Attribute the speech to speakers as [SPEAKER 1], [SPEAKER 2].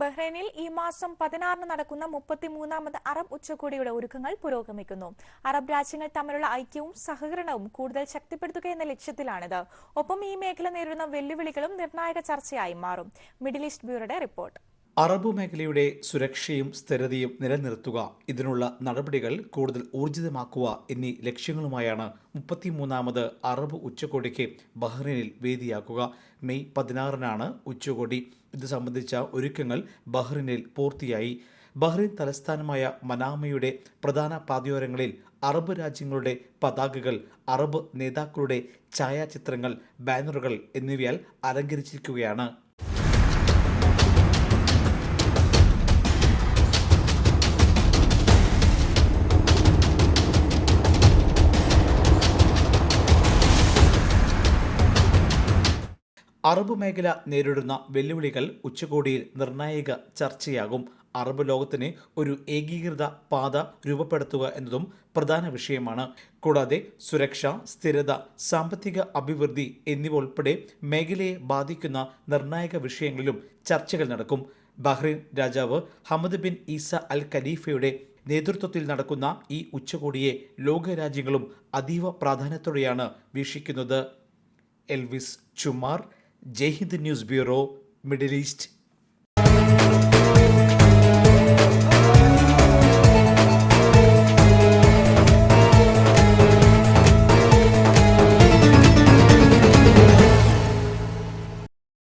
[SPEAKER 1] ബഹ്റൈനിൽ ഈ മാസം പതിനാറിന് നടക്കുന്ന മുപ്പത്തിമൂന്നാമത് അറബ് ഉച്ചകോടിയുടെ ഒരുക്കങ്ങൾ പുരോഗമിക്കുന്നു. അറബ് രാജ്യങ്ങൾ തമ്മിലുള്ള ഐക്യവും സഹകരണവും കൂടുതൽ ശക്തിപ്പെടുത്തുക എന്ന ലക്ഷ്യത്തിലാണിത്. ഒപ്പം ഈ മേഖല നേരിടുന്ന വെല്ലുവിളികളും നിർണായക ചർച്ചയായി മാറും. മിഡിൽ ഈസ്റ്റ് ബ്യൂറോയുടെ റിപ്പോർട്ട്.
[SPEAKER 2] അറബ് മേഖലയുടെ സുരക്ഷയും സ്ഥിരതയും നിലനിർത്തുക ഇതിനുള്ള നടപടികൾ കൂടുതൽ ഊർജിതമാക്കുക എന്നീ ലക്ഷ്യങ്ങളുമായാണ് മുപ്പത്തിമൂന്നാമത് അറബ് ഉച്ചകോടിക്ക് ബഹ്റൈനിൽ വേദിയാക്കുക. മെയ് പതിനാറിനാണ് ഉച്ചകോടി. ഇത് സംബന്ധിച്ച ഒരുക്കങ്ങൾ ബഹ്റൈനിൽ പൂർത്തിയായി. ബഹ്റൈൻ തലസ്ഥാനമായ മനാമയുടെ പ്രധാന പാതയോരങ്ങളിൽ അറബ് രാജ്യങ്ങളുടെ പതാകകൾ അറബ് നേതാക്കളുടെ ഛായാചിത്രങ്ങൾ ബാനറുകൾ എന്നിവയാൽ അലങ്കരിച്ചിരിക്കുകയാണ്. അറബ് മേഖല നേരിടുന്ന വെല്ലുവിളികൾ ഉച്ചകോടിയിൽ നിർണായക ചർച്ചയാകും. അറബ് ലോകത്തിന് ഒരു ഏകീകൃത പാത രൂപപ്പെടുത്തുക എന്നതും പ്രധാന വിഷയമാണ്. കൂടാതെ സുരക്ഷ സ്ഥിരത സാമ്പത്തിക അഭിവൃദ്ധി എന്നിവ ഉൾപ്പെടെ മേഖലയെ ബാധിക്കുന്ന നിർണായക വിഷയങ്ങളിലും ചർച്ചകൾ നടക്കും. ബഹ്റൈൻ രാജാവ് ഹമദ് ബിൻ ഈസ അൽ ഖലീഫയുടെ നേതൃത്വത്തിൽ നടക്കുന്ന ഈ ഉച്ചകോടിയെ ലോകരാജ്യങ്ങളും അതീവ പ്രാധാന്യത്തോടെയാണ് വീക്ഷിക്കുന്നത്. Elvis Chummar Jaihind news bureau Middle East.